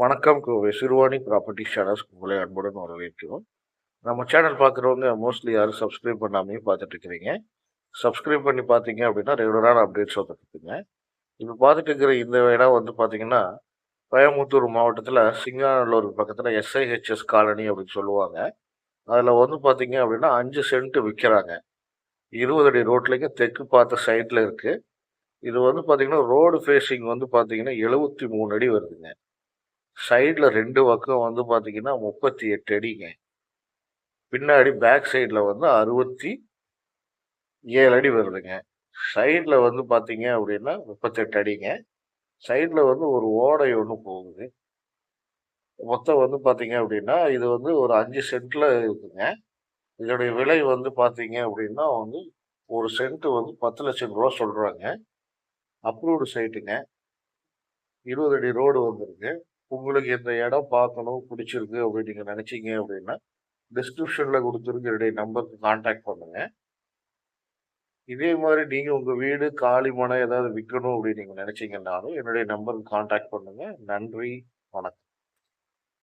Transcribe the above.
வணக்கம். Kovai Siruvani property channels உங்களை அன்புடன் வரவேற்கிறோம். நம்ம சேனல் பார்க்குறவங்க மோஸ்ட்லி யாரும் சப்ஸ்கிரைப் பண்ணாமே பார்த்துட்டு இருக்கிறீங்க. சப்ஸ்கிரைப் பண்ணி பார்த்தீங்க அப்படின்னா ரெகுலரான அப்டேட்ஸ் வந்துருக்குங்க இப்போ பார்த்துட்டு இருக்கிற இந்த இடம் வந்து பார்த்தீங்கன்னா கோயம்புத்தூர் மாவட்டத்தில் சிங்காநல்லூர் பக்கத்தில் எஸ்ஐஹெச்எஸ் காலனி அப்படின்னு சொல்லுவாங்க. அதில் வந்து பார்த்தீங்க அப்படின்னா அஞ்சு சென்ட் விற்கிறாங்க இருபது அடி ரோட்லேங்க தெற்கு பார்த்த சைட்டில் இருக்குது இது வந்து பார்த்தீங்கன்னா ரோடு ஃபேஸிங் வந்து பார்த்தீங்கன்னா எழுபத்தி மூணு அடி வருதுங்க. சைடில் ரெண்டு பக்கம் வந்து பார்த்தீங்கன்னா முப்பத்தி எட்டு அடிங்க. பின்னாடி பேக் சைடில் வந்து அறுபத்தி ஏழு அடி வருதுங்க. சைடில் வந்து பார்த்தீங்க அப்படின்னா முப்பத்தெட்டு அடிங்க. சைடில் வந்து ஒரு ஓடை ஒன்று போகுது. மொத்தம் வந்து பார்த்தீங்க அப்படின்னா இது வந்து ஒரு அஞ்சு சென்ட்டில் இருக்குங்க. இதோடைய விலை வந்து பார்த்தீங்க அப்படின்னா வந்து ஒரு சென்ட் வந்து பத்து லட்சம் ரூபா சொல்கிறாங்க அப்ரூவ்டு சைட்டுங்க. இருபது அடி ரோடு வந்துருக்கு. உங்களுக்கு இந்த இடம் பார்க்கணும் பிடிச்சிருக்கு அப்படின்னு நீங்கள் நினச்சிங்க அப்படின்னா டிஸ்கிரிப்ஷனில் கொடுத்துருக்கு என்னுடைய நம்பருக்கு காண்டாக்ட் பண்ணுங்க. இதே மாதிரி நீங்கள் உங்கள் வீடு காலி மனை ஏதாவது விற்கணும் அப்படின்னு நீங்கள் நினச்சிங்கன்னாலும் என்னுடைய நம்பருக்கு காண்டாக்ட் பண்ணுங்கள் நன்றி வணக்கம்.